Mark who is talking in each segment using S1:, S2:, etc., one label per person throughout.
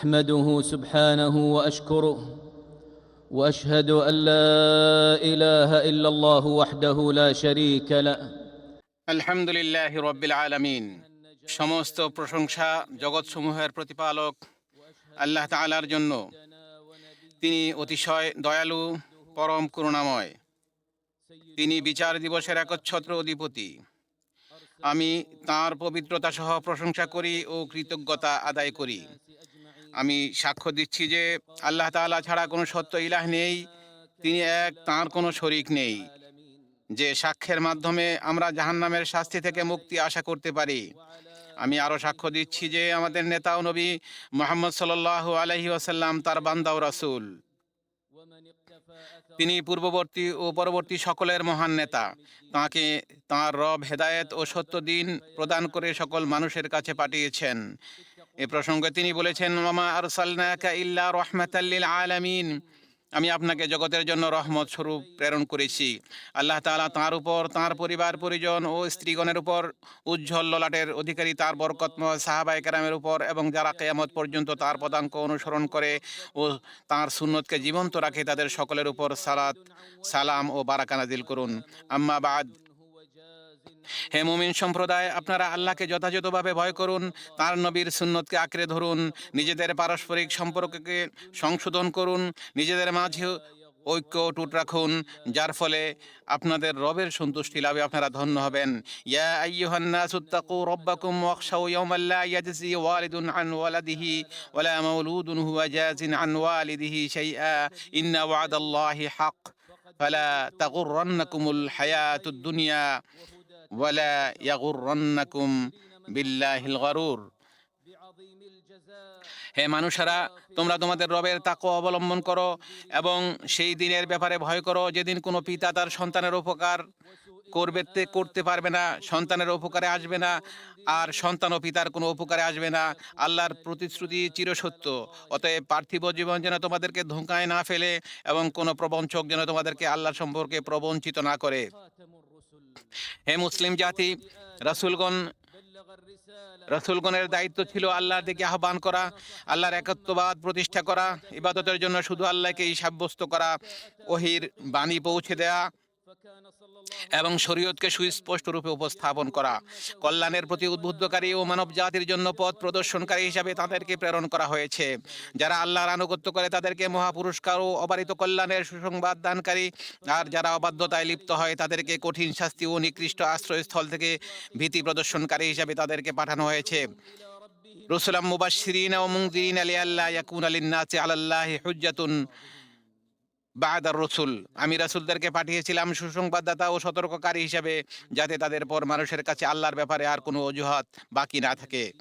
S1: احمده سبحانه واشكره واشهد ان لا اله الا الله وحده لا شريك له
S2: আলহামদুলিল্লাহ রব্বিল আলামিন সমস্ত প্রশংসা জগৎসমূহের প্রতিপালক আল্লাহ তাআলার জন্য তিনি অতিশয় দয়ালু পরম করুণাময় তিনি বিচার দিবসের একচ্ছত্র অধিপতি আমি তার পবিত্রতা সহ প্রশংসা করি ও কৃতজ্ঞতা আদায় করি আমি সাক্ষ্য দিচ্ছি যে আল্লাহ তাআলা ছাড়া কোনো সত্য ইলাহ নেই, তিনি এক, তার কোনো শরিক নেই। যে সাক্ষ্যের মাধ্যমে আমরা জাহান্নামের শাস্তি থেকে মুক্তি আশা করতে পারি। আমি আরও সাক্ষ্য দিচ্ছি যে আমাদের নেতা ও নবী মোহাম্মদ সাল্লাহ আলহি আসাল্লাম তার বান্দা ও রাসূল। তিনি পূর্ববর্তী ও পরবর্তী সকলের মহান নেতা। তাকে তাঁর রব হেদায়েত ও সত্য দিন প্রদান করে সকল মানুষের কাছে পাঠিয়েছেন। এ প্রসঙ্গে তিনি বলেছেন মামা আরসালনাকা ইল্লা রহমাতাল্লিল আলামিন। আমি আপনাকে জগতের জন্য রহমত স্বরূপ প্রেরণ করেছি। আল্লাহ তাআলা তাঁর উপর, তাঁর পরিবার, পরিজন ও স্ত্রীগণের উপর উজ্জ্বল ললাটের অধিকারী, তার বরকতময় সাহাবাই কেরামের উপর এবং যারা কেয়ামত পর্যন্ত তার পদাঙ্ক অনুসরণ করে ও তার সুন্নতকে জীবন্ত রাখে, তাদের সকলের উপর সালাত, সালাম ও বারাকা নাজিল করুন। আম্মা বাদ হে মুমিন সম্প্রদায়, আপনারা আল্লাহকে যথাযথভাবে ভয় করুন, তার নবীর সুন্নতকে আঁকড়ে ধরুন, নিজেদের পারস্পরিক সম্পর্ককে সংশোধন করুন, নিজেদের মাঝে ঐক্য টুট রাখুন, যার ফলে আপনাদের রবের সন্তুষ্টি লাভে আপনারা ধন্য হবেন। ইয়া আইয়ুহান নাসু তাকু রাব্বাকুম ওয়াখশাউ ইয়াওমান লা ইয়াজজি ওয়ালিদুন আন ওয়ালাদিহি ওয়ালা মাওলুদুন হুয়া জাজিন আন ওয়ালিদিহি শাইআ। ইন্না ওয়াদাল্লাহি হক ফালা তাগুররান্নাকুমুল হায়াতুদ দুনিয়া। ওয়ালা ইয়াগুররান্নাকুম বিল্লাহিল গারুর। হে মানুষেরা, তোমরা তোমাদের রবের তাকো অবলম্বন করো এবং সেই দিনের ব্যাপারে ভয় করো। যেদিন কোনো পিতা তার সন্তানের উপকার করবে করতে পারবে না, সন্তানের উপকারে আসবে না, আর সন্তান ও পিতার কোনো উপকারে আসবে না, আল্লাহর প্রতিশ্রুতি চিরসত্য। অতএব পার্থিব জীবন যেন তোমাদেরকে ধোঁকায় না ফেলে এবং কোনো প্রবঞ্চক যেন তোমাদেরকে আল্লাহ সম্পর্কে প্রবঞ্চিত না করে। হে মুসলিম জাতি, রাসূলগণ, রসুলগণের দায়িত্ব ছিল আল্লাহর দিকে আহ্বান করা, আল্লাহর একত্ববাদ প্রতিষ্ঠা করা, ইবাদতের জন্য শুধু আল্লাহকেই সাব্যস্ত করা, ওহির বাণী পৌঁছে দেয়া এবং শরীয়তকে সুস্পষ্ট রূপে উপস্থাপন করা। কল্যাণের প্রতি উদ্বুদ্ধকারী ও মানব জাতির জন্য পথ প্রদর্শনকারী হিসাবে তাদেরকে প্রেরণ করা হয়েছে। যারা আল্লাহর আনুগত্য করে তাদেরকে মহাপুরস্কার ও অবারিত কল্যাণের সুসংবাদ দানকারী, আর যারা অবাধ্যতায় লিপ্ত হয় তাদেরকে কঠিন শাস্তি ও নিকৃষ্ট আশ্রয়স্থল থেকে ভীতি প্রদর্শনকারী হিসাবে তাদেরকে পাঠানো হয়েছে। রসুলাম মুবাশশিরিন ও মুনজিরিন লিআল্লা ইয়াকুনা লিন-নাসি আলাল্লাহি হুজ্জাতুন। বাদার রসুল। আমি রাসূলদেরকে পাঠিয়েছিলাম সুসংবাদদাতা ও সতর্ককারী হিসাবে, যাতে তাদের পর মানুষের কাছে আল্লাহর ব্যাপারে আর কোনো অজুহাত বাকি না থাকে।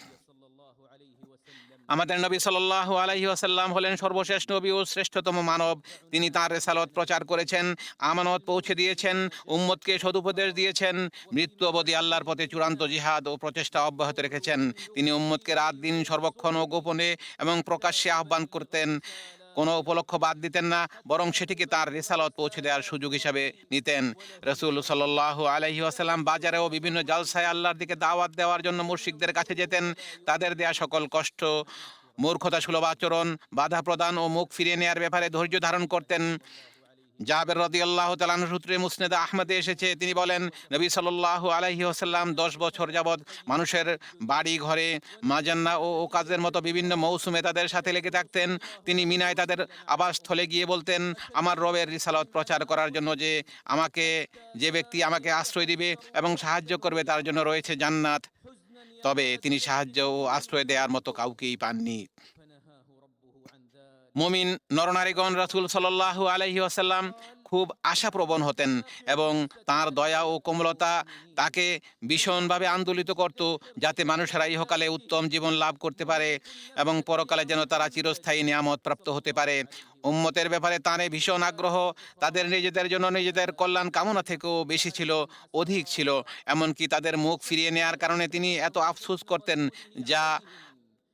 S2: আমাদের নবী সাল্লাল্লাহু আলাইহি ওয়াসাল্লাম হলেন সর্বশেষ নবী ও শ্রেষ্ঠতম মানব। তিনি তাঁর রেসালত প্রচার করেছেন, আমানত পৌঁছে দিয়েছেন, উম্মতকে সদুপদেশ দিয়েছেন মৃত্যু অবধি আল্লাহর পথে চূড়ান্ত জিহাদ ও প্রচেষ্টা অব্যাহত রেখেছেন। তিনি উম্মতকে রাত দিন সর্বক্ষণ ও গোপনে এবং প্রকাশ্যে আহ্বান করতেন। কোনো উপলক্ষ বাদ দিতেন না, বরং সেটিকে তার রেসালত পৌঁছে দেওয়ার সুযোগ হিসাবে নিতেন। রসুল সাল্লাহ আলহি আসাল্লাম বাজারেও বিভিন্ন জালসায় আল্লাহর দিকে দাওয়াত দেওয়ার জন্য মুর্শিকদের কাছে যেতেন। তাদের দেয়া সকল কষ্ট মূর্খতা সুলভ আচরণ, বাধা প্রদান ও মুখ ফিরিয়ে নেওয়ার ব্যাপারে ধৈর্য ধারণ করতেন। জাবের রদি আল্লাহ তালান সূত্রে মুসনেদা আহমদে এসেছে। তিনি বলেন, নবী সাল্লাহ আলহি আসাল্লাম দশ বছর যাবৎ মানুষের বাড়ি, ঘরে, মাজান্না ও কাজের মতো বিভিন্ন মৌসুমে তাদের সাথে লেগে থাকতেন। তিনি মিনায় তাদের আবাসস্থলে গিয়ে বলতেন, আমার রবের রিসালত প্রচার করার জন্য যে আমাকে, যে ব্যক্তি আমাকে আশ্রয় দিবে এবং সাহায্য করবে তার জন্য রয়েছে জান্নাত। তবে তিনি সাহায্য ও আশ্রয় দেওয়ার মতো কাউকেই পাননি। মুমিন নরনারীগণ রাসুল সাল্লাল্লাহু আলাইহি আসাল্লাম খুব আশাপ্রবণ হতেন এবং তার দয়া ও কোমলতা তাকে ভীষণভাবে আন্দোলিত করত যাতে মানুষেরা ইহকালে উত্তম জীবন লাভ করতে পারে এবং পরকালে যেন তারা চিরস্থায়ী নিয়ামত প্রাপ্ত হতে পারে। উম্মতের ব্যাপারে তাঁর ভীষণ আগ্রহ, তাদের নিজেদের জন্য নিজেদের কল্যাণ কামনা থেকেও বেশি ছিল, অধিক ছিল। এমনকি তাদের মুখ ফিরিয়ে নেওয়ার কারণে তিনি এত আফসোস করতেন যা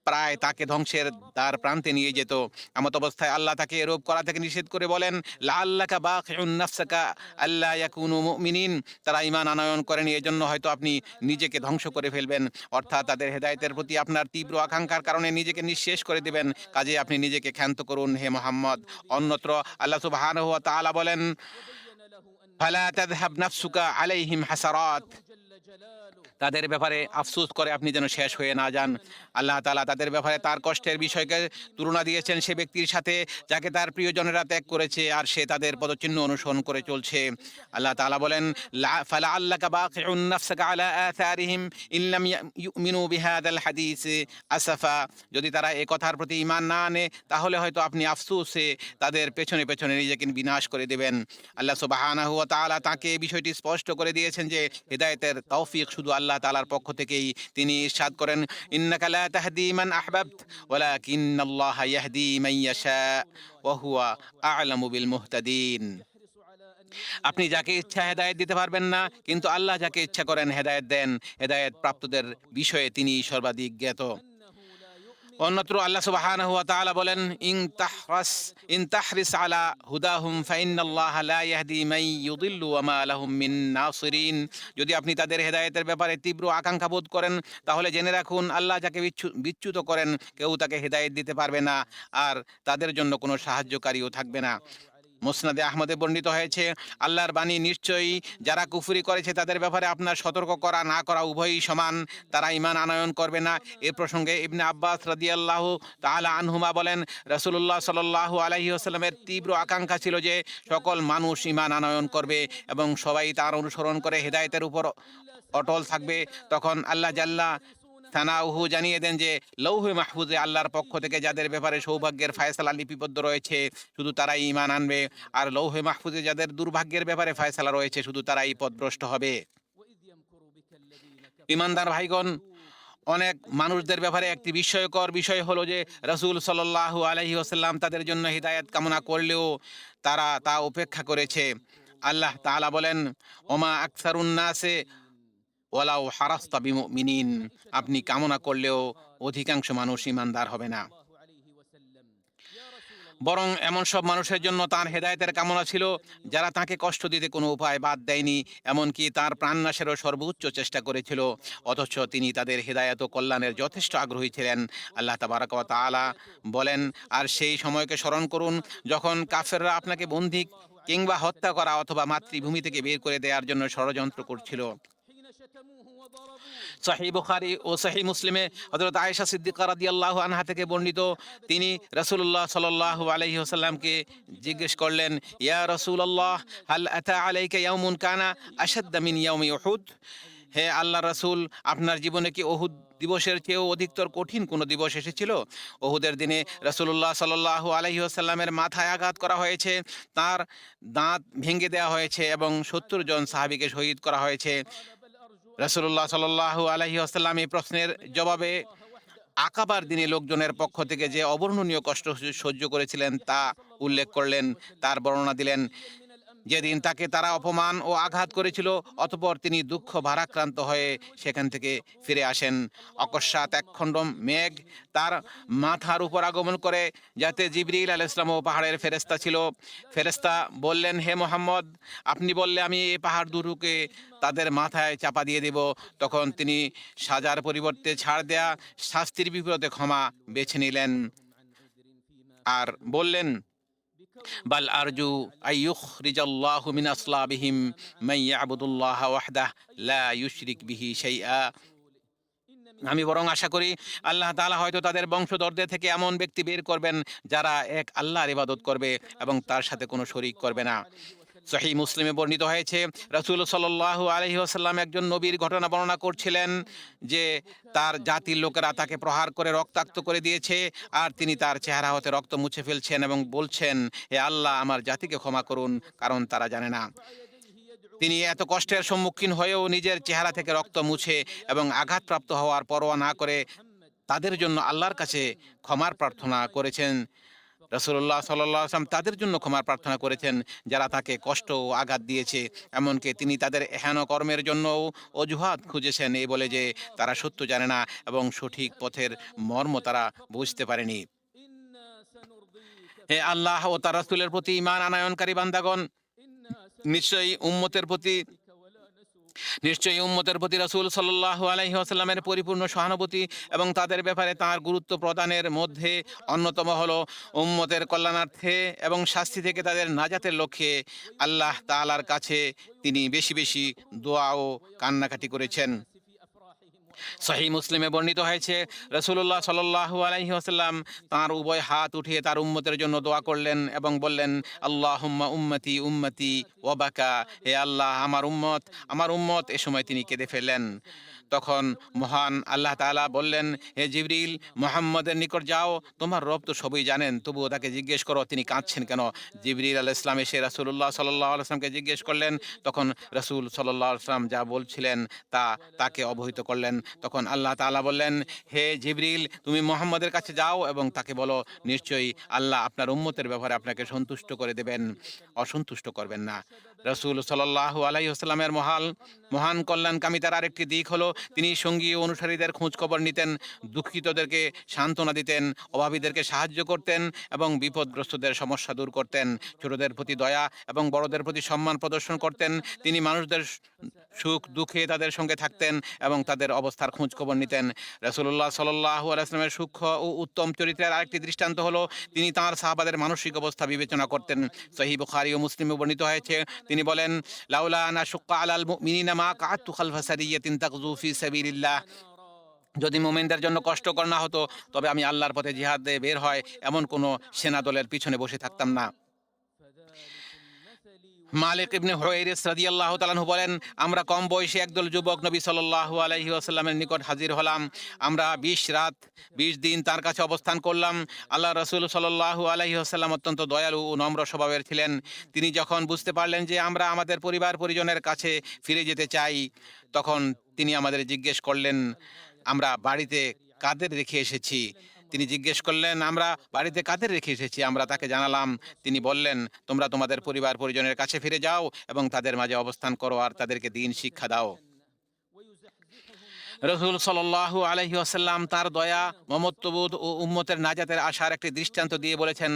S2: প্রায় তাকে ধ্বংসের দ্বার প্রান্তে নিয়ে যেত। এমত অবস্থায় আল্লাহ তাকে এরূপ করা থেকে নিষেধ করে বলেন লাল্লাকা বাকিউন নাফসাকা আল্লাহ ইয়াকুনু মুমিনিন। তারা ঈমান আনয়ন করেনি, এজন্য হয়তো আপনি নিজেকে ধ্বংস করে ফেলবেন। অর্থাৎ তাদের হেদায়েতের প্রতি আপনার তীব্র আকাঙ্ক্ষার কারণে নিজেকে নিঃশেষ করে দিবেন। কাজে আপনি নিজেকে ক্ষান্ত করুন, হে মোহাম্মদ। অন্যত্র আল্লাহ সুবহানাহু ওয়া তাআলা বলেন, ফালা তাযহাব নাফসুকা আলাইহিম হাসারাত। তাদের ব্যাপারে আফসুস করে আপনি যেন শেষ হয়ে না যান। আল্লাহ তালা তাদের ব্যাপারে তার কষ্টের বিষয়কে তুলনা দিয়েছেন সে ব্যক্তির সাথে, যাকে তার প্রিয়জনেরা ত্যাগ করেছে আর সে তাদের পদচিহ্ন অনুসরণ করে চলছে। আল্লাহ তাআলা বলেন ফালা বাকিউন আলা বিহাদাল হাদিস আসাফা। যদি তারা এ কথার প্রতি ইমান না আনে, তাহলে হয়তো আপনি আফসুসে তাদের পেছনে পেছনে নিজেকে বিনাশ করে দেবেন। আল্লাহ তাআলা তাকে এই বিষয়টি স্পষ্ট করে দিয়েছেন যে, হেদায়েতের তৌফিক শুধু আল্লাহ তালার পক্ষ থেকেই তিনি ইরশাদ করেন। ইন্নাকালা তাহদি মান আহবাবত, ওয়ালাকিন্নাল্লাহা ইয়াহদি মান ইয়াশা, ওয়া হুয়া আ'লামু বিল মুহতাদিন। আপনি যাকে ইচ্ছা হেদায়ত দিতে পারবেন না, কিন্তু আল্লাহ যাকে ইচ্ছা করেন হেদায়ত দেন। হেদায়ত প্রাপ্তদের বিষয়ে তিনি সর্বাধিক জ্ঞাত। অন্যত্র আল্লাহ সুবাহান হুয়া তাআলা বলেন, ইন তাহরাস, ইন তাহরিস আলা হুদাহুম, ফাইন্নাল্লাহা লা ইয়াহদি মান ইউদিল্লু ওয়া মা লাহুম মিন নাসিরিন। যদি আপনি তাদের হেদায়েতের ব্যাপারে তীব্র আকাঙ্ক্ষা বোধ করেন, তাহলে জেনে রাখুন, আল্লাহ যাকে বিচ্ছু- বিচ্যুত করেন, কেউ তাকে হেদায়েত দিতে পারবে না, আর তাদের জন্য কোনো সাহায্যকারীও থাকবে না। মুসনাদে আহমদে বর্ণিত হয়েছে, আল্লাহর বাণী নিশ্চয়ই যারা কুফুরি করেছে তাদের ব্যাপারে আপনার সতর্ক করা না করা উভয়ই সমান। তারা ইমান আনয়ন করবে না। এ প্রসঙ্গে ইবনে আব্বাস রাদিয়াল্লাহ তাআলা আনহুমা বলেন, রাসূলুল্লাহ সাল্লাল্লাহু আলাইহি ওয়াসাল্লামের তীব্র আকাঙ্ক্ষা ছিল যে সকল মানুষ ইমান আনয়ন করবে এবং সবাই তার অনুসরণ করে হেদায়তের উপর অটল থাকবে। তখন আল্লাহ জাল্লা থানাউহু জানিয়ে দেন যে, লৌহে মাহফুজে আল্লাহর পক্ষ থেকে যাদের ব্যাপারে সৌভাগ্যের ফায়সালা লিপিবদ্ধ রয়েছে, শুধু তারাই ইমান আনবে। আর লৌহে মাহফুজে যাদের দুর্ভাগ্যের ব্যাপারে ফায়সালা রয়েছে, শুধু তারাই পদভ্রষ্ট হবে। ইমানদার ভাইগণ, অনেক মানুষদের ব্যাপারে একটি বিস্ময়কর বিষয় হলো যে, রসুল সাল্লাল্লাহু আলহি আসাল্লাম তাদের জন্য হিদায়ত কামনা করলেও তারা তা উপেক্ষা করেছে। আল্লাহ তাআলা বলেন, ওমা আকসারুন্নাসে ওয়ালাউ হারাস্তা বিমিনিন আপনি কামনা করলেও অধিকাংশ মানুষ ইমানদার হবে না। বরং এমন সব মানুষের জন্য তার হেদায়েতের কামনা ছিল, যারা তাকে কষ্ট দিতে কোনো উপায় বাদ দেয়নি, এমনকি তার প্রাণনাশেরও সর্বোচ্চ চেষ্টা করেছিল, অথচ তিনি তাদের হেদায়েত ও কল্যাণের যথেষ্ট আগ্রহী ছিলেন। আল্লাহ তাবারাক তাআলা বলেন, আর সেই সময়কে স্মরণ করুন, যখন কাফেররা আপনাকে বন্দী কিংবা হত্যা করা অথবা মাতৃভূমি থেকে বের করে দেওয়ার জন্য ষড়যন্ত্র করছিল। সহি বুখারি ও সহি মুসলিমে হযরত আয়েশা সিদ্দিকা রাদিয়াল্লাহু আনহা থেকে বর্ণিত, তিনি রাসূলুল্লাহ সাল্লাল্লাহু আলাইহি ওয়াসাল্লামকে জিজ্ঞেস করলেন, ইয়া রাসূলুল্লাহ, হাল আতা আলাইকা ইয়াউমুন কানা আশাদ্দা মিন ইয়াউমি উহুদ? হে আল্লাহ রাসূল, আপনার জীবনে কি ওহুদ দিবসের চেয়েও অধিকতর কঠিন কোনো দিবস এসেছিল? ওহুদের দিনে রসুল্লাহ সাল্লাল্লাহু আলাইহি ওয়াসাল্লামের মাথায় আঘাত করা হয়েছে, তার দাঁত ভেঙে দেওয়া হয়েছে এবং সত্তর জন সাহাবীকে শহীদ করা হয়েছে। রাসূলুল্লাহ সাল্লাল্লাহু আলহি আসাল্লাম এই প্রশ্নের জবাবে আকাবার দিনে লোকজনের পক্ষ থেকে যে অবর্ণনীয় কষ্ট সহ্য করেছিলেন তা উল্লেখ করলেন, তার বর্ণনা দিলেন যেদিন তাকে তারা অপমান ও আঘাত করেছিল, অতপর তিনি দুঃখ ভারাক্রান্ত হয়ে সেখান থেকে ফিরে আসেন। অকস্মাৎ একখণ্ড মেঘ তার মাথার উপর আগমন করে, যাতে জিবরিল আল ইসলাম ও পাহাড়ের ফেরেস্তা ছিল। ফেরেস্তা বললেন, হে মোহাম্মদ, আপনি বললে আমি এই পাহাড় দুটোকে তাদের মাথায় চাপা দিয়ে দেব। তখন তিনি সাজার পরিবর্তে ছাড় দেয়া শাস্তির বিপরীতে ক্ষমা বেছে নিলেন। আর বললেন বাল আরজু আইয়ুখরিজাল্লাহু মিন আসলাবিহিম মান ইয়াবুদুল্লাহ ওয়াহদাহ লা ইউশরিক বিহি শাইআ। আমি বরং আশা করি আল্লাহ তালা হয়তো তাদের বংশধরদের থেকে এমন ব্যক্তি বের করবেন যারা এক আল্লাহর ইবাদত করবে এবং তার সাথে কোনো শরিক করবে না। সহি মুসলিমে বর্ণিত হয়েছে। রসুল সাল্লাল্লাহু আলাইহি ওয়াসাল্লাম একজন নবীর ঘটনা বর্ণনা করছিলেন যে তার জাতির লোকেরা তাকে প্রহার করে রক্তাক্ত করে দিয়েছে আর তিনি তার চেহারা হতে রক্ত মুছে ফেলছেন এবং বলছেন, হে আল্লাহ, আমার জাতিকে ক্ষমা করুন, কারণ তারা জানে না। তিনি এত কষ্টের সম্মুখীন হয়েও নিজের চেহারা থেকে রক্ত মুছে এবং আঘাতপ্রাপ্ত হওয়ার পরোয়া না করে তাদের জন্য আল্লাহর কাছে ক্ষমার প্রার্থনা করেছেন। রসুল্লাহ সাল্লাহ আসলাম তাদের জন্য ক্ষমার প্রার্থনা করেছেন, যারা তাকে কষ্ট ও আঘাত দিয়েছে। এমনকি তিনি তাদের এহেন কর্মের জন্যও অজুহাত খুঁজেছেন। এই বলে যে তারা সত্য জানে না এবং সঠিক পথের মর্ম তারা বুঝতে পারেনি। হে আল্লাহ ও তার রাসূলের প্রতি ইমান আনায়নকারী বান্দাগণ, নিশ্চয়ই উম্মতের প্রতি নিশ্চয়ই উম্মতের প্রতি রসুল সাল্লাহ আলাইহি ওয়াসাল্লামের পরিপূর্ণ সহানুভূতি এবং তাদের ব্যাপারে তার গুরুত্ব প্রদানের মধ্যে অন্যতম হল উম্মতের কল্যাণার্থে এবং শাস্তি থেকে তাদের নাজাতের লক্ষ্যে আল্লাহ তালার কাছে তিনি বেশি বেশি দোয়া ও কান্নাকাটি করেছেন। সহি মুসলিমে বর্ণিত হয়েছে রসুল্লাহ সাল্লাহু আলহি আসাল্লাম তাঁর উভয় হাত উঠিয়ে তার উম্মতের জন্য দোয়া করলেন এবং বললেন আল্লাহ উম্মতি উম্মতি ওবাকা হে আল্লাহ, আমার উম্মত আমার উম্মত, এ সময় তিনি কেঁদে ফেললেন। তখন মহান আল্লাহ তাআলা বললেন, হে জিবরিল, মোহাম্মদের নিকট যাও, তোমার রব তো সবই জানেন, তবুও তাকে জিজ্ঞেস করো, তিনি কাঁদছেন কেন? জিবরিল আল ইসলাম এসে রাসুল্লাহ সাল্লাহ আসলামকে জিজ্ঞেস করলেন, তখন রাসূল সাল্লাহ আসলাম যা বলছিলেন, তা তাকে অবহিত করলেন। তখন আল্লাহ তাআলা বললেন, হে জিবরিল, তুমি মোহাম্মদের কাছে যাও এবং তাকে বলো, নিশ্চয়ই আল্লাহ আপনার উম্মতের ব্যাপারে আপনাকে সন্তুষ্ট করে দেবেন, অসন্তুষ্ট করবেন না। রসুল সাল্লাহ আলাই আসসালামের মহাল, মহান কল্যাণকামিতার আরেকটি দিক হলো তিনি সঙ্গী অনুসারীদের খোঁজখবর নিতেন, দুঃখিতদেরকে সান্ত্বনা দিতেন, অভাবীদেরকে সাহায্য করতেন এবং বিপদগ্রস্তদের সমস্যা দূর করতেন। ছোটদের প্রতি দয়া এবং বড়দের প্রতি সম্মান প্রদর্শন করতেন। তিনি মানুষদের সুখ দুঃখে তাদের সঙ্গে থাকতেন এবং তাদের অবস্থার খোঁজ খবর নিতেন রসুল্লাহ সাল্লাহ আলাইসলামের সূক্ষ্ম ও উত্তম চরিত্রের আরেকটি দৃষ্টান্ত হলো, তিনি তাঁর সাহাবাদের মানসিক অবস্থা বিবেচনা করতেন। সহি বুখারি ও মুসলিমে বর্ণিত হয়েছে, তিনি বলেন, লাউলা আনা শুক্কা আলাল মুমিনিনা মা কাতু খালফা সারিয়াতিন তাকজু ফি সাবিলিল্লাহ। যদি মোমেনদের জন্য কষ্টকর না হতো, তবে আমি আল্লাহর পথে জিহাদে বের হয়, এমন কোনো সেনা দলের পিছনে বসে থাকতাম না। মালিক ইবনে হুয়াইরিস রাদিয়াল্লাহু তাআলা বলেন, আমরা কম বয়সী একদল যুবক নবী সাল্লাল্লাহু আলাইহি ওয়াসাল্লামের নিকট হাজির হলাম। আমরা 20 রাত 20 দিন তার কাছে অবস্থান করলাম। আল্লাহ রাসূল সাল্লাল্লাহু আলাইহি ওয়াসাল্লাম অত্যন্ত দয়ালু ও নম্র স্বভাবের ছিলেন। তিনি যখন বুঝতে পারলেন যে আমরা আমাদের পরিবার পরিজনের কাছে ফিরে যেতে চাই, তখন তিনি আমাদের জিজ্ঞেস করলেন, আমরা বাড়িতে কাদের রেখে এসেছি? তিনি জিজ্ঞেস করলেন, আমরা বাড়িতে কাদের রেখে এসেছি? আমরা তাকে জানালাম। তিনি বললেন, তোমরা তোমাদের পরিবার পরিজনের কাছে ফিরে যাও এবং তাদের মাঝে অবস্থান করো আর তাদেরকে দিন শিক্ষা দাও। রসুল সাল্লাল্লাহু আলহি আসাল্লাম তার দয়া, মমত্ববোধ ও উম্মতের নাজাতের আশার একটি দৃষ্টান্ত দিয়ে বলেছেন,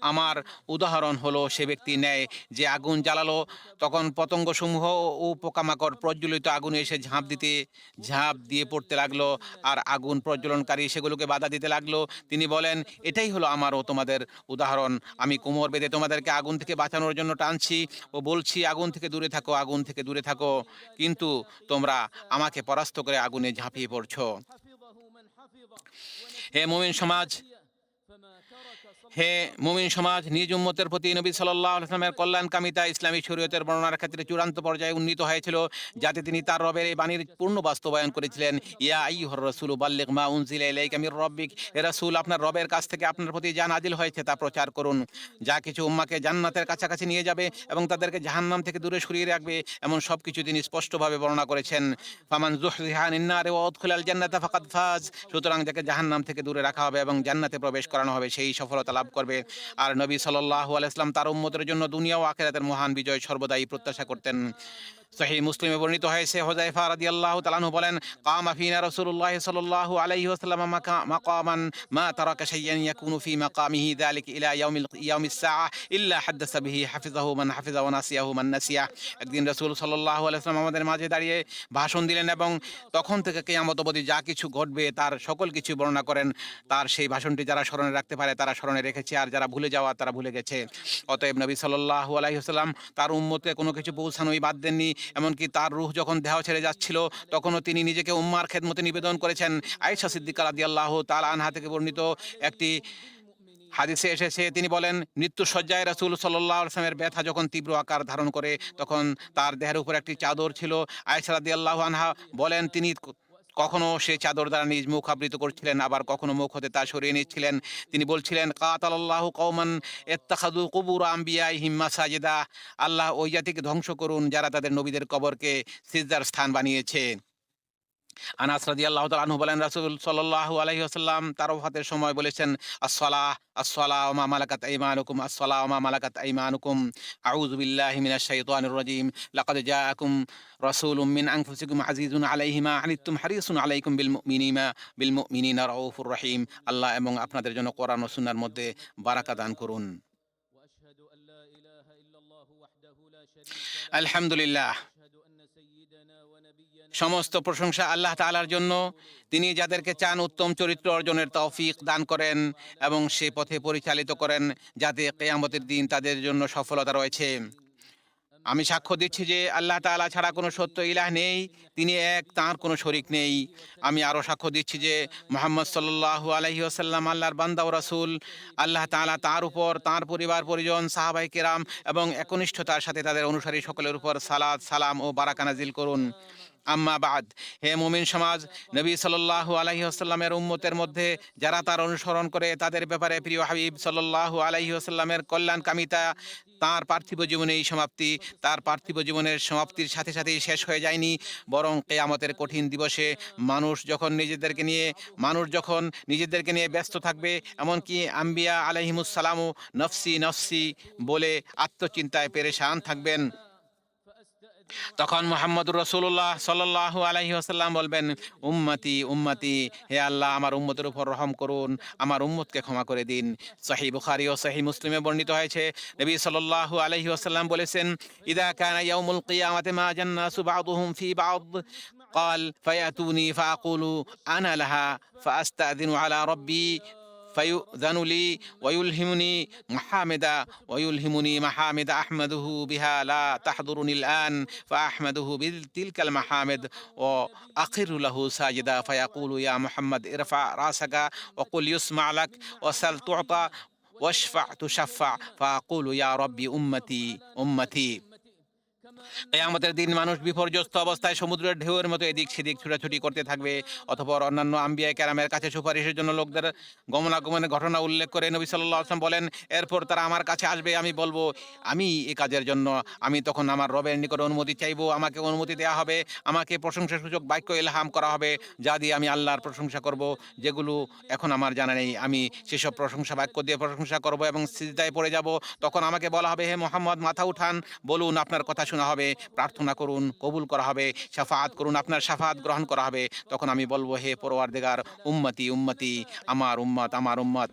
S2: আমার উদাহরণ হলো সে ব্যক্তি নেয় যে আগুন জ্বালালো, তখন পতঙ্গসমূহ ও পোকামাকড় প্রজ্বলিত আগুনে এসে ঝাঁপ দিতে, ঝাঁপ দিয়ে পড়তে লাগল, আর আগুন প্রজ্বলনকারী সেগুলোকে বাধা দিতে লাগল। তিনি বলেন, এটাই হলো আমার ও তোমাদের উদাহরণ। আমি কোমর বেঁধে তোমাদেরকে আগুন থেকে বাঁচানোর জন্য টানছি ও বলছি, আগুন থেকে দূরে থাকো, আগুন থেকে দূরে থাকো। কিন্তু তোমরা আমাকে পরাস্ত করে আগুনে ঝাঁপিয়ে পড়ছ। হে মোমিন সমাজ হে মুমিন সমাজ, নিজ উম্মতের প্রতি নবী সাল্লাহ আসলামের কল্যাণকামিতা ইসলামী শরীয়তের বর্ণনার ক্ষেত্রে চূড়ান্ত পর্যায়ে উন্নীত হয়েছিল, যাতে তিনি তার রবের এই বাণীর পূর্ণ বাস্তবায়ন করেছিলেন। ইয়া আই হর রসুল বাল্লিক মা উনজিলা ইলাইকা মির রব্বিক। হে রাসূল, আপনার রবের কাছ থেকে আপনার প্রতি যা নাজিল হয়েছে তা প্রচার করুন। যা কিছু উম্মাকে জান্নাতের কাছাকাছি নিয়ে যাবে এবং তাদেরকে জাহান্নাম থেকে দূরে সরিয়ে রাখবে, এমন সব কিছু তিনি স্পষ্টভাবে বর্ণনা করেছেন। ফামান জুহরিহা নিন্নারে ওয়া উদখিলাল জান্নাতা ফাকাদ ফাজ। সুতরাং যাকে জাহান্নাম থেকে দূরে রাখা হবে এবং জান্নাতে প্রবেশ করানো হবে, সেই সফলতা লাভ করবে। আর নবী সাল্লাহ আলাইসলাম ইসলাম তার উম্মতের জন্য দুনিয়া ও আখেরাতের মহান বিজয় সর্বদাই প্রত্যাশা করতেন। সহি মুসলিমে বর্ণিত হয়েছে হোজাইফা আল্লাহ তাআলা বলেন, কামা ফিনা রাসূলুল্লাহ সাল্লাল্লাহু আলাইহি ওয়াসাল্লাম মাকামান মা তারাকা শাইয়ান ইয়াকুনু ফি মাকামিহি যালিক ইলা ইয়াউমিল, ইয়াউমিস সাআ ইল্লা হাদাসা বিহি হাফিজাহু মান হাফিজা ওয়া নাসিয়াহু মান নাসিয়া। একদিন রাসূল সাল্লাল্লাহু আলাইহি ওয়াসাল্লাম আমাদের মাঝে দাঁড়িয়ে ভাষণ দিলেন এবং তখন থেকে কিয়ামত অবধি যা কিছু ঘটবে, তার সকল কিছু বর্ণনা করেন। তার সেই ভাষণটি যারা স্মরণে রাখতে পারে, তারা স্মরণে রেখেছে, আর যারা ভুলে যাওয়া, তারা ভুলে গেছে। অতএব নবী সাল্লাল্লাহু আলাইহি ওয়াসাল্লাম তার উম্মতকে কোনো কিছু পৌঁছানোই বাদ দেননি। এমনকি তার রুহ যখন দেহ ছেড়ে যাচ্ছিল, তখনও তিনি নিজেকে উম্মার খেদমতে নিবেদন করেছেন। আয়েশা সিদ্দিকা আল্লাহ তাল আনহা থেকে বর্ণিত একটি হাদিসে এসেছে, তিনি বলেন মৃত্যু সজ্জায় রাসুল সাল্লামের ব্যথা যখন তীব্র আকার ধারণ করে, তখন তার দেহের উপর একটি চাদর ছিল। আয়েশা আল্লাহ আনহা বলেন, তিনি কখনো সে চাদর দ্বারা নিজ মুখ আবৃত করছিলেন, আবার কখনো মুখ হতে তা সরিয়ে নিচ্ছিলেন তিনি বলছিলেন কাতাল্লাহ কৌমান এত্তাখাদু কবুর কুবুর হিম্মা সাজেদা আল্লাহ ওই জাতিকে ধ্বংস করুন যারা তাদের নবীদের কবরকে সিজদার স্থান বানিয়েছে। আনাস রাজি আল্লাহ তালু বলেন রাসুল সাল্লাহু আলহি তার ওফাতের সময় বলেছেন আসসালাহ আসসালাহ ওমা মালাকাত ইমানুকুম আসসালাহ ওমা মালাকাত ইমানুকুম আউজুবিল্লাহ মিনা শাইতানুর রাজিম লাকাদ জাআকুম রাসূল মিন আনফুসিকুম আজিজুন আলাইহিমা আনিতুম হারিসুন আলাইকুম বিল মুমিনিনা বিল মুমিনিনা রাউফুর রহিম আল্লাহ এবং আপনাদের জন্য কোরআন ও সুন্নাহর মধ্যে বারাকা দান করুন। আলহামদুলিল্লাহ। সমস্ত প্রশংসা আল্লাহ তাআলার জন্য। তিনি যাদেরকে চান উত্তম চরিত্র অর্জনের তৌফিক দান করেন এবং সে পথে পরিচালিত করেন যাতে কেয়ামতের দিন তাদের জন্য সফলতা রয়েছে। আমি সাক্ষ্য দিচ্ছি যে আল্লাহ তাআলা ছাড়া কোনো সত্য ইলাহ নেই, তিনি এক, তাঁর কোনো শরিক নেই। আমি আরও সাক্ষ্য দিচ্ছি যে মোহাম্মদ সাল্লাল্লাহু আলাইহি ওয়াসাল্লাম আল্লাহর বান্দা ও রাসূল। আল্লাহ তাআলা তার উপর, তার পরিবার, পরিজন সাহাবাই কেরাম এবং একনিষ্ঠতার সাথে তাদের অনুসারী সকলের উপর সালাদ সালাম ও বারাকা নাজিল করুন। আম্মা বাদ। হে মুমিন সমাজ, নবী সাল্লাল্লাহু আলাইহি আসাল্লামের উম্মতের মধ্যে যারা তার অনুসরণ করে, তাদের ব্যাপারে প্রিয় হাবিব সাল্লাল্লাহু আলাইহি আসাল্লামের কল্যাণ কামিতা তার পার্থিব জীবনেই সমাপ্তি। তার পার্থিব জীবনের সমাপ্তির সাথে সাথেই শেষ হয়ে যায়নি। বরং কেয়ামতের কঠিন দিবসে মানুষ যখন নিজেদেরকে নিয়ে, মানুষ যখন নিজেদেরকে নিয়ে ব্যস্ত থাকবে, এমনকি আম্বিয়া আলাইহিমুসালামও নফসি নফসি বলে আত্মচিন্তায় পেরেশান থাকবেন। তখন মোহাম্মদুর রসুল্লাহ সাল্লাহ আলহি আসাল্লাম বলবেন উম্মতি উম্মতি হে আল্লাহ আমার উম্মতের উপর রহম করুন আমার উম্মতকে ক্ষমা করে দিন সাহি বুখারি ও সাহি মুসলিমে বর্ণিত হয়েছে নবী সাল্লাহ আলহি আসাল্লাম বলেছেন ইদা কানা ইয়াউমুল কিয়ামাতে মা জান্নাসু বাদুহুম ফি বাদ قال فيأتوني فأقول أنا لها فأستأذن على ربي فيؤذن لي ويلهمني محامدا ويلهمني محامد أحمده بها لا تحضرني الآن فأحمده بتلك المحامد وأقر له ساجدا فيقول يا محمد ارفع رأسك وقل يسمع لك وسل تعطى واشفع تشفع فأقول يا ربي أمتي أمتي. কেয়ামতের দিন মানুষ বিপর্যস্ত অবস্থায় সমুদ্রের ঢেউয়ের মতো এদিক সেদিক ছুটাছুটি করতে থাকবে। অতপর অন্যান্য আম্বিয়া ক্যারামের কাছে সুপারিশের জন্য লোকদের গমনাগমনের ঘটনা উল্লেখ করে নবী সাল্লাহ আসলাম বলেন, এরপর তারা আমার কাছে আসবে, আমি বলব, আমি এই কাজের জন্য, আমি তখন আমার রবের নিকট অনুমতি চাইব, আমাকে অনুমতি দেওয়া হবে, আমাকে প্রশংসা সূচক বাক্য ইলহাম করা হবে, যা দিয়ে আমি আল্লাহর প্রশংসা করব, যেগুলো এখন আমার জানা নেই। আমি সেসব প্রশংসা বাক্য দিয়ে প্রশংসা করব এবং সিজদায় পড়ে যাব। তখন আমাকে বলা হবে, হে মোহাম্মদ, মাথা উঠান, বলুন আপনার কথা শোনা হবে। প্রার্থনা করুন, কবুল করা হবে, সাফাত করুন, আপনার সাফাত গ্রহণ করা হবে। তখন আমি বলব, হে পরোয়ার দেগার উম্মতি উম্মতি, আমার উম্মত আমার উম্মত।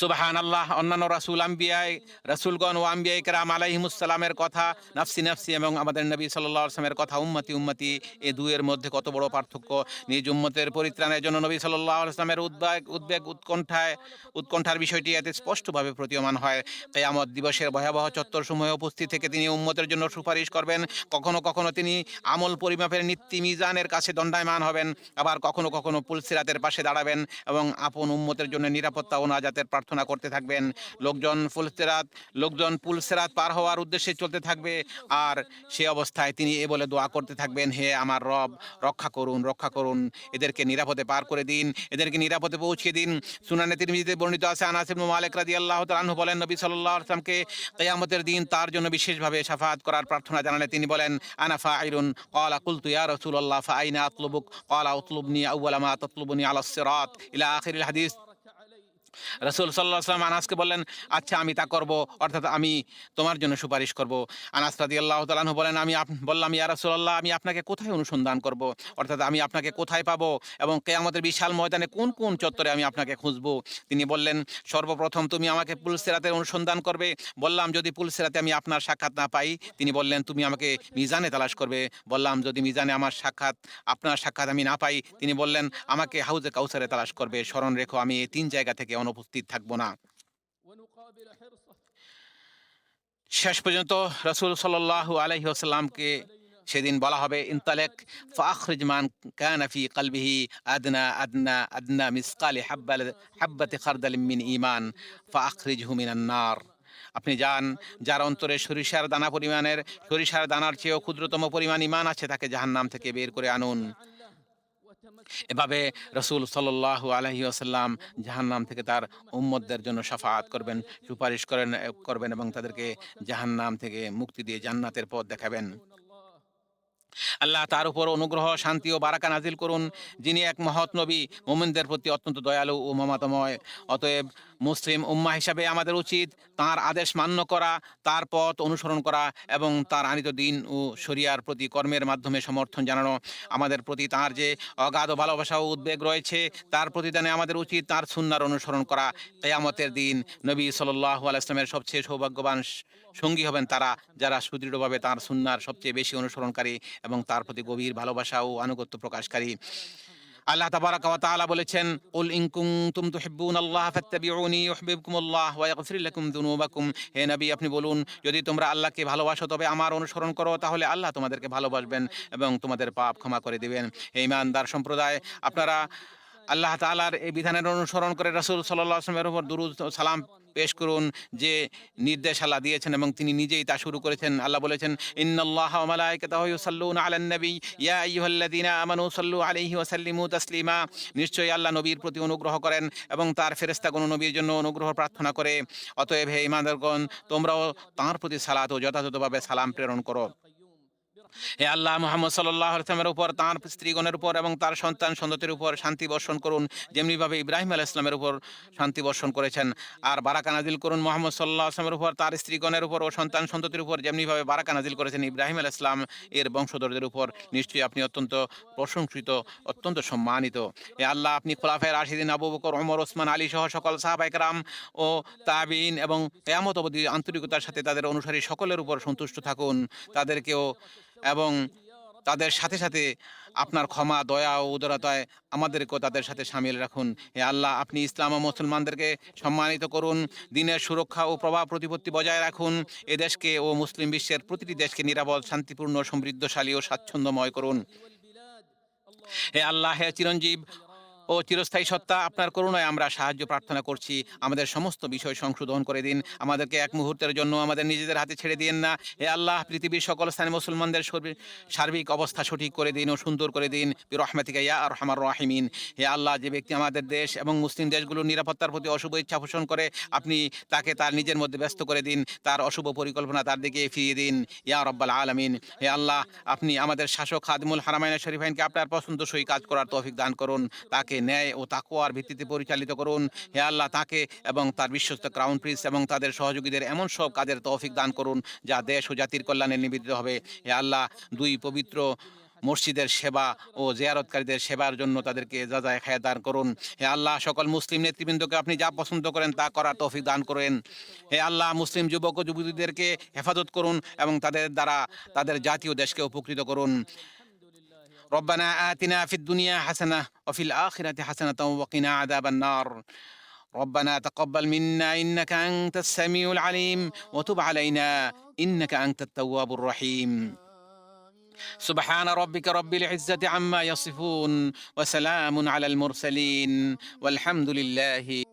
S2: সুবাহান আল্লাহ অন্যান্য রাসুল, আম্বিয়াই, রাসুলগণ ও আম্বিয়াই কেরাম আলাইহিমুসালামের কথা, নাফসি নাফসি এবং আমাদের নবী সাল্লাহ আসলামের কথা, উম্মতি উম্মতি, এ দুয়ের মধ্যে কত বড় পার্থক্য। নিজ উম্মতের পরিত্রাণের জন্য নবী সাল্লাহ আসলামের উদ্বেগ উদ্বেগ উৎকণ্ঠায়, উৎকণ্ঠার বিষয়টি এতে স্পষ্টভাবে প্রতীয়মান হয়। কেয়ামত দিবসের ভয়াবহ চত্বর সময়ে উপস্থিত থেকে তিনি উম্মতের জন্য সুপারিশ করবেন। কখনো কখনো তিনি আমল পরিমাপের নীতি মিজানের কাছে দণ্ডায়মান হবেন। আবার কখনো কখনো পুলসিরাতের পাশে দাঁড়াবেন এবং আপন উম্মতের জন্য নিরাপত্তা ও নাজাতের প্রার্থনা করতে থাকবেন। লোকজন ফুলসেরাত লোকজন পুলসেরাত পার হওয়ার উদ্দেশ্যে চলতে থাকবে। আর সে অবস্থায় তিনি এ বলে দোয়া করতে থাকবেন, হে আমার রব, রক্ষা করুন রক্ষা করুন। এদেরকে নিরাপদে পার করে দিন, এদেরকে নিরাপদে পৌঁছে দিন। সুনানে তিরমিজিতে বর্ণিত আছে, আনাস ইবনে মালিক রাদিয়াল্লাহু তাআলা আনহু বলেন, নবী সাল্লাল্লাহু আলাইহি ওয়াসাল্লামকে কিয়ামতের দিন তার জন্য বিশেষভাবে শাফাআত করার প্রার্থনা জানালে তিনি বলেন, আনা ফাইরুন। ক্বালা কুলতু, ইয়া রাসূলুল্লাহ ফাআইনা আতলুবুক? ক্বালা, উতলুবনি আউওয়ালা মা তাতলুবুনি আলাস ইলা আখিরিল হাদিস। রসুল সাল্লাহ আসলাম আনাসকে বললেন আচ্ছা আমি তা করব, অর্থাৎ আমি তোমার জন্য সুপারিশ করব। আনাস রাদি আল্লাহ তালাহু বলেন আমি বললাম, ইয়া রসুল্লাহ আমি আপনাকে কোথায় অনুসন্ধান করব? অর্থাৎ আমি আপনাকে কোথায় পাবো? এবং কে আমাদের বিশাল ময়দানে কোন কোন চত্বরে আমি আপনাকে খুঁজবো? তিনি বললেন, সর্বপ্রথম তুমি আমাকে পুলসেরাতের অনুসন্ধান করবে। বললাম, যদি পুলসেরাতে আমি আপনার সাক্ষাৎ না পাই, তিনি বললেন, তুমি আমাকে মিজানে তালাশ করবে। বললাম, যদি মিজানে আমার সাক্ষাৎ, আপনার সাক্ষাৎ আমি না পাই, তিনি বললেন, আমাকে হাউজে কাউসারে তালাশ করবে। স্মরণ রেখো, আমি এই তিন জায়গা থেকে অনুপস্থিত থাকব না। শেষ পর্যন্ত রসুল সাল্লাহ আলহি আসাল্লামকে সেদিন বলা হবে ইনতালেক ফাখরিজমান কানাফি কালবিহি আদনা আদনা আদনা মিসকালি হাব্বাল হাব্বাতে খারদাল মিন ইমান ফাখরিজ হুমিনান নার। আপনি যান যার অন্তরে সরিষার দানা পরিমাণের সরিষার দানার চেয়েও ক্ষুদ্রতম পরিমাণ ইমান আছে তাকে জাহান্নাম থেকে বের করে আনুন। এভাবে রসুল সাল্লাহ আলহি আসাল্লাম জাহান্নাম থেকে তার উম্মদদের জন্য সাফাত করবেন, সুপারিশ করেন, করবেন এবং তাদেরকে জাহান্নাম থেকে মুক্তি দিয়ে জান্নাতের পথ দেখাবেন। আল্লাহ তার উপর অনুগ্রহ, শান্তি ও বারাকা নাজিল করুন। যিনি এক মহৎ নবী, মোমিনদের প্রতি অত্যন্ত দয়ালু ও মমতাময়। অতএব মুসলিম উম্মা হিসাবে আমাদের উচিত তার আদেশ মান্য করা, তার পথ অনুসরণ করা এবং তার আনিত দিন ও শরিয়ার প্রতি কর্মের মাধ্যমে সমর্থন জানানো। আমাদের প্রতি তার যে অগাধ ভালোবাসা ও উদ্বেগ রয়েছে, তার প্রতিদানে আমাদের উচিত তার সুন্নার অনুসরণ করা। কেয়ামতের দিন নবী সাল্লাহ আলাইসলামের সবচেয়ে সৌভাগ্যবান সঙ্গী হবেন তারা যারা সুদৃঢ়ভাবে তার সুন্নার সবচেয়ে বেশি অনুসরণকারী এবং তার প্রতি গভীর ভালোবাসা ও আনুগত্য প্রকাশকারী। আল্লাহ তাবারাক ওয়া তাআলা বলেছেন উল ইন কুনতুম তুহিব্বুনাল্লাহ ফাত্তাবিউনি ইউহিব্বুকুমুল্লাহ ওয়া ইয়াগফির লাকুম যুনুবাকুম হে নবী, আপনি বলুন, যদি তোমরা আল্লাহকে ভালোবাসো তবে আমার অনুসরণ করো, তাহলে আল্লাহ তোমাদেরকে ভালোবাসবেন এবং তোমাদের পাপ ক্ষমা করে দিবেন। হে ইমানদার সম্প্রদায়, আপনারা আল্লাহ তাআলার এই বিধানের অনুসরণ করে রাসূল সাল্লাল্লাহু আলাইহি ওয়াসাল্লামের উপর দুরূদ সালাম পেশ করুন, যে নির্দেশ আল্লাহ দিয়েছেন এবং তিনি নিজেই তা শুরু করেছেন। আল্লাহ বলেছেন, ইন্নাল্লাহ মালাইকাতাহু ইউসাল্লুনা আলান নবী। ইয়া আইয়ুহাল্লাযীনা আমানু সাল্লু আলাইহি ওয়া সাল্লিমু তাসলিমা। নিশ্চয়ই আল্লাহ নবীর প্রতি অনুগ্রহ করেন এবং তার ফেরেশতাগণ নবীর জন্য অনুগ্রহ প্রার্থনা করে। অতএব হে ইমানদারগণ তোমরাও তাঁর প্রতি সালাত ও যথাযথভাবে সালাম প্রেরণ করো। হে আল্লাহ মোহাম্মদ সাল্লাহ আসলামের উপর, তাঁর স্ত্রীগণের উপর এবং তার সন্তান সন্ততির উপর শান্তি বর্ষণ করুন। যেমনিভাবে ইব্রাহিম আলাহ ইসলামের উপর শান্তি বর্ষণ করেছেন। আর বারাকা নাজিল করুন মোহাম্মদ সাল্লাহ আসলামের উপর, তার স্ত্রীগণের উপর ও সন্তান সন্ততির উপর। যেমনিভাবে বারাকা নাজিল করেছেন ইব্রাহিম আলাহ ইসলাম এর বংশধরদের উপর। নিশ্চয়ই আপনি অত্যন্ত প্রশংসিত, অত্যন্ত সম্মানিত। হে আল্লাহ, আপনি খোলাফের রাশিদিন আবু বকর, ওমর, ওসমান, আলী সহ সকল সাহাবাইকরাম ও তাবিন এবং কেয়ামত অবধি আন্তরিকতার সাথে তাদের অনুসারী সকলের উপর সন্তুষ্ট থাকুন। তাদেরকেও এবং তাদের সাথে সাথে আপনার ক্ষমা, দয়া ও উদারতায় আমাদেরকেও তাদের সাথে সামিল রাখুন। এ আল্লাহ, আপনি ইসলাম ও মুসলমানদেরকে সম্মানিত করুন, দিনের সুরক্ষা ও প্রভাব প্রতিপত্তি বজায় রাখুন, এ দেশকে ও মুসলিম বিশ্বের প্রতিটি দেশকে নিরাপদ, শান্তিপূর্ণ, সমৃদ্ধশালী ও স্বাচ্ছন্দ্যময় করুন। হে আল্লাহ, হে চিরঞ্জীব ও চিরস্থায়ী সত্তা আপনার করুণায় আমরা সাহায্য প্রার্থনা করছি। আমাদের সমস্ত বিষয় সংশোধন করে দিন। আমাদেরকে এক মুহূর্তের জন্য আমাদের নিজেদের হাতে ছেড়ে দিন না। হে আল্লাহ, পৃথিবীর সকল স্থানে মুসলমানদের সার্বিক অবস্থা সঠিক করে দিন ও সুন্দর করে দিন। রহমাতিকা ইয়া রহমার রাহিমিন। হে আল্লাহ, যে ব্যক্তি আমাদের দেশ এবং মুসলিম দেশগুলোর নিরাপত্তার প্রতি অশুভ ইচ্ছা পোষণ করে, আপনি তাকে তার নিজের মধ্যে ব্যস্ত করে দিন। তার অশুভ পরিকল্পনা তার দিকে ফিরিয়ে দিন। ইয়া রব্বাল আলমিন। হে আল্লাহ, আপনি আমাদের শাসক খাদমুল হারামাইনা শরীফাইনকে আপনার পছন্দসই কাজ করার তৌফিক দান করুন। তাকে ন্যায় ও তাকোয়ার ভিত্তিতে পরিচালিত করুন। হে আল্লাহ তাকে এবং তার বিশ্বস্ত ক্রাউন প্রিন্স এবং তাদের সহযোগীদের এমন সব কাজের তৌফিক দান করুন, যা দেশ ও জাতির কল্যাণে নিবেদিত হবে। হে আল্লাহ, দুই পবিত্র মসজিদের সেবা ও জিয়ারতকারীদের সেবার জন্য তাদেরকে যা যা খায় দান করুন। হে আল্লাহ, সকল মুসলিম নেতৃবৃন্দকে আপনি যা পছন্দ করেন তা করার তৌফিক দান করেন। হে আল্লাহ, মুসলিম যুবক ও যুবতীদেরকে হেফাজত করুন এবং তাদের দ্বারা তাদের জাতীয় দেশকে উপকৃত করুন। ربنا آتنا في الدنيا حسنة وفي الآخرة حسنة وقنا عذاب النار. ربنا تقبل منا إنك أنت السميع العليم وتب علينا إنك أنت التواب الرحيم. سبحان ربك رب العزة عما يصفون وسلام على المرسلين والحمد لله